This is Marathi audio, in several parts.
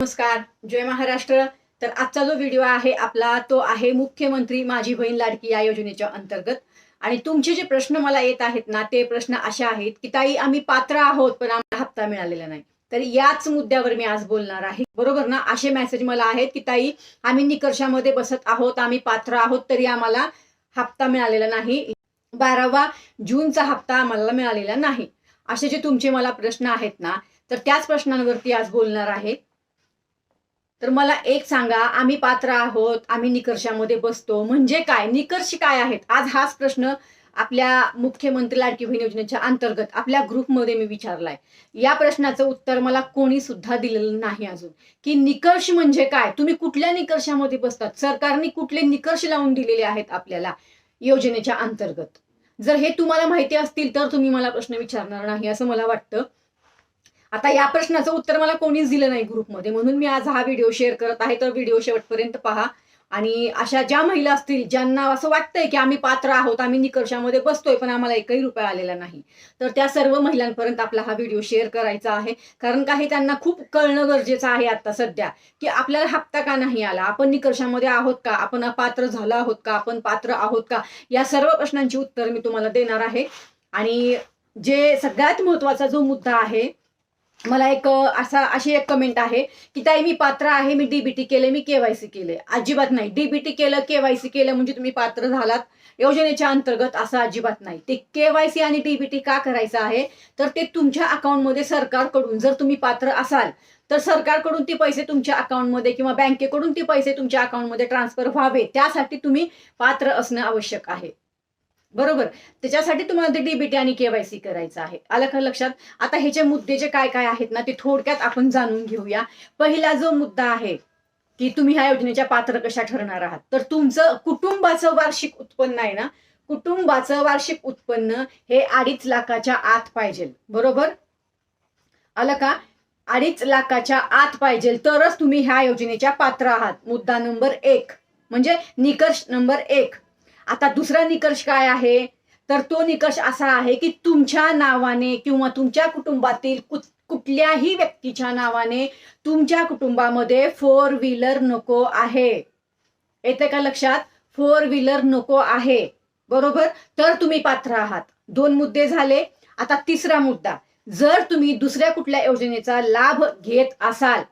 नमस्कार जय महाराष्ट्र. तर आजचा जो व्हिडिओ आहे आपला तो आहे मुख्यमंत्री माझी बहीण लाडकी या योजनेच्या अंतर्गत. आणि तुमचे जे प्रश्न मला येत आहेत ना ते प्रश्न असे आहेत की ताई आम्ही पात्र आहोत पण आम्हाला हप्ता मिळालेला नाही. तर याच मुद्द्यावर मी आज बोलणार आहे. बरोबर ना? असे मेसेज मला आहेत की ताई आम्ही निकर्षामध्ये बसत आहोत आम्ही पात्र आहोत तरी आम्हाला हप्ता मिळालेला नाही. बारावा जूनचा हप्ता आम्हाला मिळालेला नाही. असे जे तुमचे मला प्रश्न आहेत ना तर त्याच प्रश्नांवरती आज बोलणार आहे. तर मला एक सांगा आम्ही पात्र आहोत आम्ही निकर्षामध्ये बसतो. म्हणजे काय? निकर्ष काय आहेत? आज हाच प्रश्न आपल्या मुख्यमंत्री लाडकी बहीण योजनेच्या अंतर्गत आपल्या ग्रुपमध्ये मी विचारलाय. या प्रश्नाचं उत्तर मला कोणी सुद्धा दिलेलं नाही अजून. की निकर्ष म्हणजे काय? तुम्ही कुठल्या निकर्षामध्ये बसतात? सरकारने कुठले निकर्ष लावून दिलेले आहेत आपल्याला योजनेच्या अंतर्गत? जर हे तुम्हाला माहिती असतील तर तुम्ही मला प्रश्न विचारणार नाही असं मला वाटतं. आता या प्रश्नाचं उत्तर मला कोणीच दिलं नाही ग्रुपमध्ये म्हणून मी आज हा व्हिडिओ शेअर करत आहे. तर व्हिडिओ शेवटपर्यंत पहा. आणि अशा ज्या महिला असतील ज्यांना असं वाटतंय की आम्ही पात्र आहोत आम्ही निकर्षामध्ये बसतोय पण आम्हाला एकही रुपया आलेला नाही. तर त्या सर्व महिलांपर्यंत आपला हा व्हिडिओ शेअर करायचा आहे. कारण काही त्यांना खूप कळणं गरजेचं आहे आता सध्या की आपल्याला हप्ता का नाही आला? आपण निकर्षामध्ये आहोत का? आपण पात्र झालो आहोत का? आपण पात्र आहोत का? या सर्व प्रश्नांची उत्तर मी तुम्हाला देणार आहे. आणि जे सगळ्यात महत्त्वाचा जो मुद्दा आहे मला एक असा अशी एक कमेंट आहे की ताई मी पात्र आहे मी डीबीटी केले मी केवायसी केले. अजिबात नाही. डीबीटी केलं केवायसी केलं म्हणजे तुम्ही पात्र झालात. योजनेच्या अंतर्गत असं अजिबात नाही. ते केवायसी आणि डीबीटी का करायचं आहे? तर ते तुमच्या अकाउंटमध्ये सरकारकडून जर तुम्ही पात्र असाल तर सरकारकडून ते पैसे तुमच्या अकाउंटमध्ये किंवा बँकेकडून ते पैसे तुमच्या अकाउंटमध्ये ट्रान्सफर व्हावे. त्यासाठी तुम्ही पात्र असणं आवश्यक आहे. बरोबर. त्याच्यासाठी तुम्हाला ते डीबीटी आणि केवायसी करायचं आहे. आलं का लक्षात? आता ह्याचे मुद्दे जे काय काय आहेत ना ते थोडक्यात आपण जाणून घेऊया. पहिला जो मुद्दा आहे की तुम्ही ह्या योजनेच्या पात्र कशा ठरणार आहात? तर तुमचं कुटुंबाचं वार्षिक उत्पन्न आहे ना? कुटुंबाचं वार्षिक उत्पन्न हे अडीच लाखाच्या आत पाहिजे. बरोबर? आलं का? अडीच लाखाच्या आत पाहिजे. तरच तुम्ही ह्या योजनेच्या पात्र आहात. मुद्दा नंबर एक. म्हणजे निकष नंबर एक. आता दुसरा निकष काय आहे? तर तो निकष असा आहे की तुमच्या नावाने किंवा तुमच्या कुटुंबातील कुत कुठल्याही व्यक्तीच्या नावाने तुमच्या कुटुंबामध्ये फोर व्हीलर नको आहे. येते का लक्षात? फोर व्हीलर नको आहे. बरोबर? तर तुम्ही पात्र आहात. दोन मुद्दे झाले. आता तिसरा मुद्दा. जर तुम्ही दुसऱ्या कुठल्या योजनेचा लाभ घेत असाल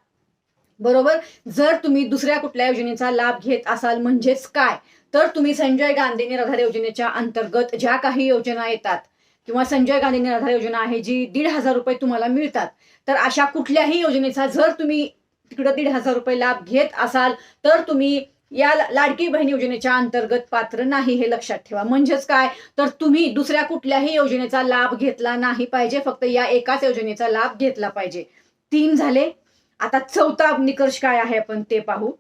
बरोबर? जर तुम्ही दुसऱ्या कुठल्या योजनेचा लाभ घेत असाल म्हणजेच काय? तर तुम्ही संजय गांधी निराधार योजनेच्या अंतर्गत ज्या काही योजना येतात किंवा संजय गांधी निराधार योजना आहे जी दीड हजार रुपये तुम्हाला मिळतात तर अशा कुठल्याही योजनेचा जर तुम्ही तिकडं दीड हजार रुपये लाभ घेत असाल तर तुम्ही या लाडकी बहीण योजनेच्या अंतर्गत पात्र नाही हे लक्षात ठेवा. म्हणजेच काय? तर तुम्ही दुसऱ्या कुठल्याही योजनेचा लाभ घेतला नाही पाहिजे फक्त या एकाच योजनेचा लाभ घेतला पाहिजे. तीन झाले. आता चौथा निकष काय आहे आपण ते पाहू.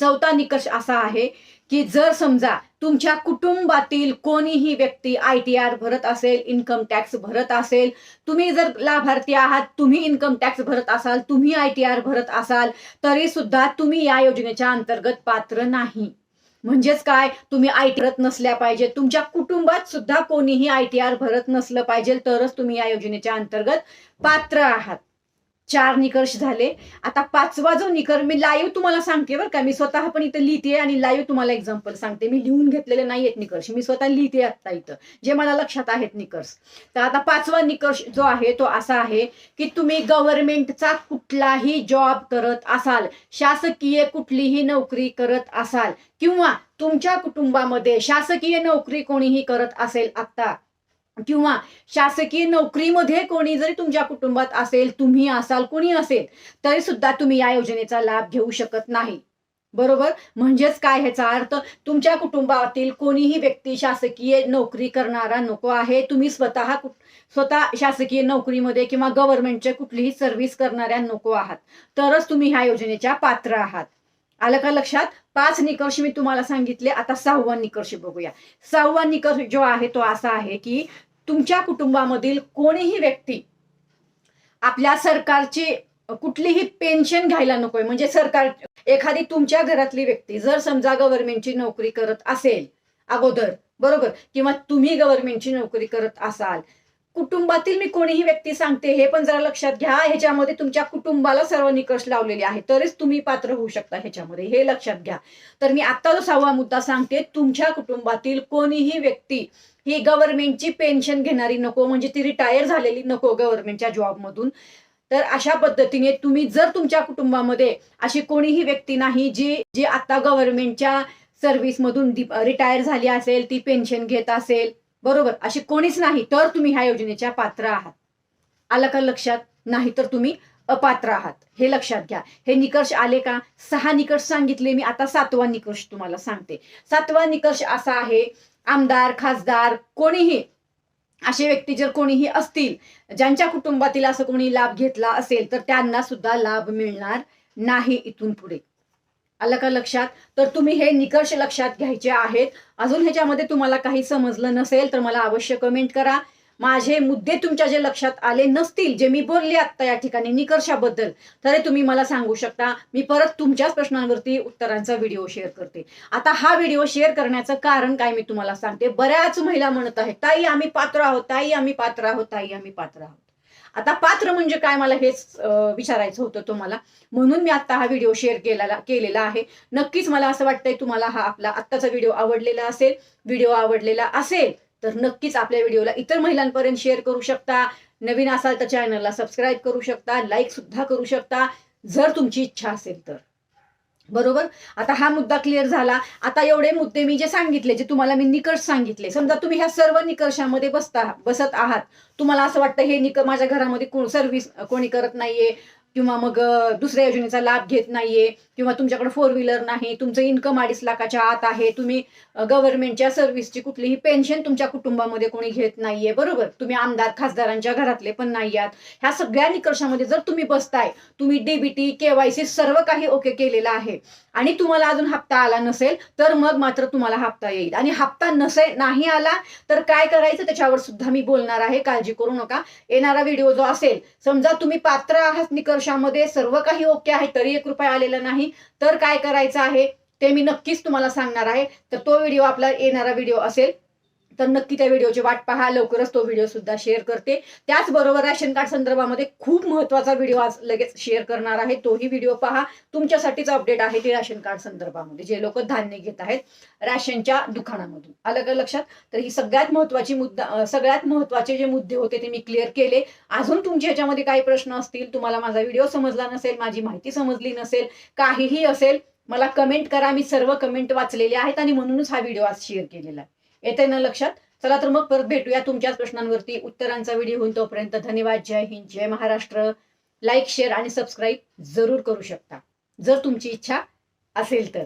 चौथा निकष असा आहे की जर समजा तुमच्या कुटुंबातील कोणीही व्यक्ती आय टी आर भरत असेल इन्कम टॅक्स भरत असेल तुम्ही जर लाभार्थी आहात तुम्ही इन्कम टॅक्स भरत असाल तुम्ही आय टी आर भरत असाल तरी सुद्धा तुम्ही या योजनेच्या अंतर्गत पात्र नाही. म्हणजेच काय? तुम्ही आय टी भरत नसल्या पाहिजे तुमच्या कुटुंबात सुद्धा कोणीही आय टी आर भरत नसलं पाहिजे तरच तुम्ही या योजनेच्या अंतर्गत पात्र आहात. चार निकर्ष झाले. आता पाचवा जो निकर मी लाईव्ह तुम्हाला सांगते बरं का. मी स्वतः पण इथं लिहिते आणि लाईव्ह तुम्हाला एक्झाम्पल सांगते. मी लिहून घेतलेले नाही आहेत निकष. मी स्वतः लिहिते आता इथं जे मला लक्षात आहेत निकर्ष तर आता पाचवा निकष जो आहे तो असा आहे की तुम्ही गव्हर्नमेंटचा कुठलाही जॉब करत असाल शासकीय कुठलीही नोकरी करत असाल किंवा तुमच्या कुटुंबामध्ये शासकीय नोकरी कोणीही करत असेल आता किंवा शासकीय नोकरीमध्ये कोणी जरी तुमच्या कुटुंबात असेल तुम्ही असाल कोणी असेल तरी सुद्धा तुम्ही या योजनेचा लाभ घेऊ शकत नाही. बरोबर? म्हणजेच काय ह्याचा अर्थ तुमच्या कुटुंबातील कोणीही व्यक्ती शासकीय नोकरी करणारा नको आहे तुम्ही स्वतः स्वतः शासकीय नोकरीमध्ये किंवा गव्हर्नमेंटचे कुठलीही सर्व्हिस करणाऱ्या नको आहात. तरच तुम्ही ह्या योजनेच्या पात्र आहात. आलं का लक्षात? पाच निकष मी तुम्हाला सांगितले आता सहावा निकष बघूया. सहावा निकष जो आहे तो असा आहे की तुमच्या कुटुंबामधील कोणीही व्यक्ती आपल्या सरकारची कुठलीही पेन्शन घ्यायला नकोय. म्हणजे सरकार एखादी तुमच्या घरातली व्यक्ती जर समजा गव्हर्नमेंटची नोकरी करत असेल अगोदर बरोबर? किंवा तुम्ही गव्हर्नमेंटची नोकरी करत असाल कुटुंबातील मी कोणीही व्यक्ती सांगते हे पण जरा लक्षात घ्या. ह्याच्यामध्ये तुमच्या कुटुंबाला सर्व निकष लावलेले आहेत. तरच तुम्ही पात्र होऊ शकता ह्याच्यामध्ये. हे लक्षात घ्या. तर मी आता जो सहावा मुद्दा सांगते तुमच्या कुटुंबातील कोणीही व्यक्ती ही गव्हर्नमेंटची पेन्शन घेणारी नको म्हणजे ती रिटायर झालेली नको गव्हर्नमेंटच्या जॉबमधून. तर अशा पद्धतीने तुम्ही जर तुमच्या कुटुंबामध्ये अशी कोणीही व्यक्ती नाही जी जी आता गव्हर्नमेंटच्या सर्व्हिसमधून रिटायर झाली असेल ती पेन्शन घेत असेल बरोबर. अशी कोणीच नाही तर तुम्ही ह्या योजनेच्या पात्र आहात. आलं का लक्षात? नाही तर तुम्ही अपात्र आहात. हे लक्षात घ्या. हे निकष आले का? सहा निकष सांगितले. मी आता सातवा निकष तुम्हाला सांगते. सातवा निकष असा आहे आमदार खासदार कोणीही असे व्यक्ती जर कोणीही असतील ज्यांच्या कुटुंबातील असं कोणी लाभ घेतला असेल तर त्यांना सुद्धा लाभ मिळणार नाही इथून पुढे. आलं का लक्षात? तर तुम्ही हे निकष लक्षात घ्यायचे आहेत. अजून ह्याच्यामध्ये तुम्हाला काही समजलं नसेल तर मला अवश्य कमेंट करा. माझे मुद्दे तुमच्या जे लक्षात आले नसतील जे मी बोलले आत्ता या ठिकाणी निकर्षाबद्दल तरी तुम्ही मला सांगू शकता. मी परत तुमच्याच प्रश्नांवरती उत्तरांचा व्हिडिओ शेअर करते. आता हा व्हिडिओ शेअर करण्याचं कारण काय मी तुम्हाला सांगते. बऱ्याच महिला म्हणत आहेत ताई आम्ही पात्र आहोत ताई आम्ही पात्र आहोत ताई आम्ही पात्र आहोत. आता पात्र म्हणजे काय मला हेच विचारायचं होतं तुम्हाला. म्हणून मी आता हा व्हिडिओ शेअर केलेला केलेला आहे. नक्कीच मला असं वाटतंय तुम्हाला हा आपला आत्ताचा व्हिडिओ आवडलेला असेल. व्हिडिओ आवडलेला असेल तर नक्कीच आपल्या व्हिडिओला इतर महिलांपर्यंत शेअर करू शकता. नवीन असाल तर चॅनलला सबस्क्राईब करू शकता. लाईक सुद्धा करू शकता. जर तुमची इच्छा असेल तर. बरोबर? आता हा मुद्दा क्लिअर झाला. आता एवढे मुद्दे मी जे सांगितले जे तुम्हाला मी निकष सांगितले समजा तुम्ही ह्या सर्व निकषामध्ये बसता बसत आहात. तुम्हाला असं वाटतं हे निक माझ्या घरामध्ये कोण सर्व्हिस कोणी करत नाहीये. किंवा मग दुसऱ्या योजनेचा लाभ घेत नाहीये किंवा तुमच्याकडे फोर व्हीलर नाही तुमचं इन्कम अडीच लाखाच्या आत आहे तुम्ही गव्हर्नमेंटच्या सर्व्हिसची कुठलीही पेन्शन तुमच्या कुटुंबामध्ये कोणी घेत नाहीये बरोबर? तुम्ही आमदार खासदारांच्या घरातले पण नाही आहात. ह्या सगळ्या निकषामध्ये जर तुम्ही बसताय तुम्ही डीबीटी केवायसी सर्व काही ओके केलेलं आहे. आणि तुम्हाला अजून हप्ता आला नसेल तर मग मात्र तुम्हाला हप्ता येईल. आणि हप्ता नसेल नाही आला तर काय करायचं? त्याच्यावर सुद्धा मी बोलणार आहे. काळजी करू नका. येणारा व्हिडिओ जो असेल समजा तुम्ही पात्र आहात निकर्षामध्ये सर्व काही ओके आहे तरी एक रुपया आलेला नाही तर काय करायचं आहे? ते मी नक्कीच तुम्हाला सांगणार आहे. तर तो व्हिडिओ आपला येणारा व्हिडिओ असेल तर नक्की त्या व्हिडिओची वाट पहा. लवकरच तो व्हिडिओ सुद्धा शेअर करते. त्याचबरोबर राशन कार्ड संदर्भामध्ये खूप महत्त्वाचा व्हिडिओ आज लगेच शेअर करणार आहे. तोही व्हिडिओ पहा. तुमच्यासाठीच अपडेट आहे ते राशन कार्ड संदर्भामध्ये. जे लोक धान्य घेत आहेत राशनच्या दुकानामधून. आलं का लक्षात? तर ही सगळ्यात महत्वाची मुद्दा सगळ्यात महत्त्वाचे जे मुद्दे होते ते मी क्लिअर केले. अजून तुमच्या ह्याच्यामध्ये काही प्रश्न असतील तुम्हाला माझा व्हिडिओ समजला नसेल माझी माहिती समजली नसेल काहीही असेल मला कमेंट करा. मी सर्व कमेंट वाचलेले आहेत आणि म्हणूनच हा व्हिडिओ आज शेअर केलेला आहे. येते ना लक्षात? चला तर मग परत भेटूया तुमच्याच प्रश्नांवरती. उत्तरांचा व्हिडिओ होऊन तोपर्यंत धन्यवाद. जय हिंद जय महाराष्ट्र. लाईक शेअर आणि सबस्क्राईब जरूर करू शकता. जर तुमची इच्छा असेल तर.